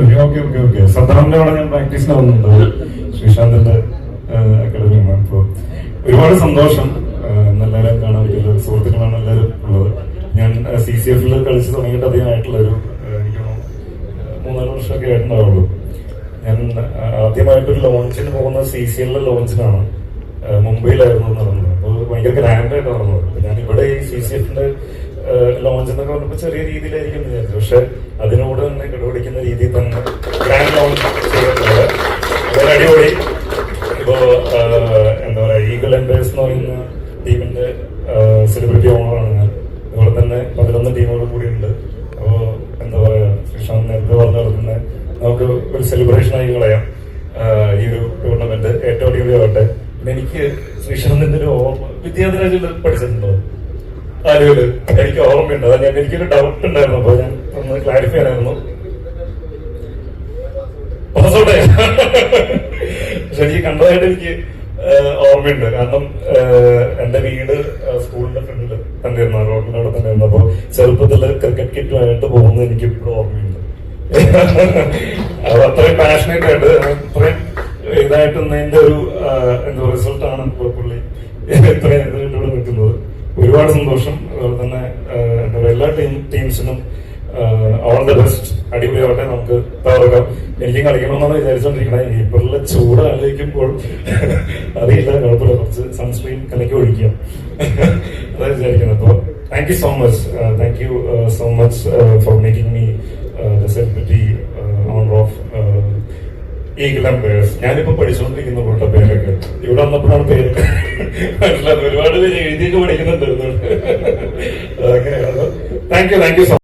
Okay okay okay സദ്ദാമിന്റെ അവിടെ ഞാൻ പ്രാക്ടീസിന് വന്നിട്ടുണ്ട് ശ്രീശാന്തിന്റെ അക്കാഡമിയാണ് അപ്പോൾ ഒരുപാട് സന്തോഷം. നല്ലവരെ കാണാൻ പറ്റില്ല സുഹൃത്തുക്കളാണ് എല്ലാവരും ഉള്ളത്. ഞാൻ സി സി എഫിൽ കളിച്ച് തുടങ്ങിയിട്ട് അധികമായിട്ടുള്ള ഒരു എനിക്ക് മൂന്നാൽ വർഷമൊക്കെ ആയിട്ടുണ്ടാവുള്ളൂ. ഞാൻ ആദ്യമായിട്ടൊരു ലോഞ്ചിന് പോകുന്ന സി സി എല്ലിലെ ലോഞ്ചിനാണ് മുംബൈയിലായിരുന്നു നടന്നത്. അപ്പോൾ ഭയങ്കര ഗ്രാൻഡായിട്ട് നടന്നത്. ഞാൻ ഇവിടെ ഈ സി സി എഫിന്റെ ലോഞ്ച് എന്നൊക്കെ പറഞ്ഞപ്പോൾ ചെറിയ രീതിയിലായിരിക്കും വിചാരിച്ചു പക്ഷെ രീതിയിൽ ഗ്രാൻഡ് ലോഞ്ച് ചെയ്തിട്ടുണ്ട് വളരെ അടിപൊളി. ഇപ്പോൾ എന്താ പറയുക ഈഗിൾ എംപേഴ്സ് എന്ന് പറയുന്ന ടീമിന്റെ സെലിബ്രിറ്റി ഓണറാണ് ഞാൻ. അതുപോലെ തന്നെ പതിനൊന്ന് ടീമുകൾ കൂടി ഉണ്ട് അപ്പോ എന്താ പറയുക ശ്രീശാന്ത് നേരത്തെ പറഞ്ഞു നടക്കുന്ന നമുക്ക് ഒരു സെലിബ്രേഷൻ ആയി കളയാം. ഈ ഒരു ടൂർണമെന്റ് ഏറ്റവും അടിപൊളിയാവട്ടെ. പിന്നെ എനിക്ക് ശ്രീശാന്തിന്റെ ഒരു ഓർമ്മ വിദ്യാർത്ഥി പഠിച്ചിട്ടുണ്ടോ? ആരോട് എനിക്ക് ഓർമ്മയുണ്ട്. അതാ ഞാൻ എനിക്കൊരു ഡൗട്ട് ഉണ്ടായിരുന്നു. അപ്പോൾ ഞാൻ ഒന്ന് ക്ലാരിഫൈ ചെയ്യാനായിരുന്നു. പുറത്തോട്ടെ പക്ഷെ എനിക്ക് കണ്ടതായിട്ട് എനിക്ക് ഓർമ്മയുണ്ട്. കാരണം എന്റെ വീട് സ്കൂളിന്റെ ഫ്രണ്ടിൽ തന്നെയായിരുന്നു. റോഡിന്റെ അവിടെ തന്നെയായിരുന്നു. അപ്പൊ ചെറുപ്പത്തിൽ ക്രിക്കറ്റ് കിറ്റുമായിട്ട് പോകുന്നത് എനിക്ക് ഇപ്പോഴും ഓർമ്മയുണ്ട്. അത് അത്രയും പാഷനേറ്റ് ആയിട്ട് അത്രയും ഇതായിട്ട് എന്റെ ഒരു എന്താ റിസൾട്ടാണ് ഇപ്പോൾ പുള്ളി ഇത്രയും ഇവിടെ നിൽക്കുന്നത്. ഒരുപാട് സന്തോഷം. അതുപോലെ തന്നെ എന്താ എല്ലാ ടീം ടീംസിനും ഓൾ ദ ബെസ്റ്റ് അടിപൊളിയാവട്ടെ നമുക്ക് തകർക്കാം എനിക്കും കളിക്കണമെന്നാണ് വിചാരിച്ചോണ്ടിരിക്കണേ. ഏപ്രിലെ ചൂട് ആലോചിക്കുമ്പോൾ അറിയില്ല. കുഴപ്പമില്ല കുറച്ച് സൺസ്ക്രീൻ കലക്കി ഒഴിക്കാം. അതാണ് വിചാരിക്കുന്നത്. അപ്പോൾ thank you so much thank you so much for making me the celebrity honour of ഈഗിളം പേഴ്സ് ഞാനിപ്പോ പഠിച്ചുകൊണ്ടിരിക്കുന്ന കൂട്ട പേരൊക്കെ. ഇവിടെ വന്നപ്പോഴാണ് പേര് ഒരുപാട് പേര് എഴുതിയൊക്കെ പഠിക്കുന്നുണ്ട്. അങ്ങനെയാണ് thank you thank you so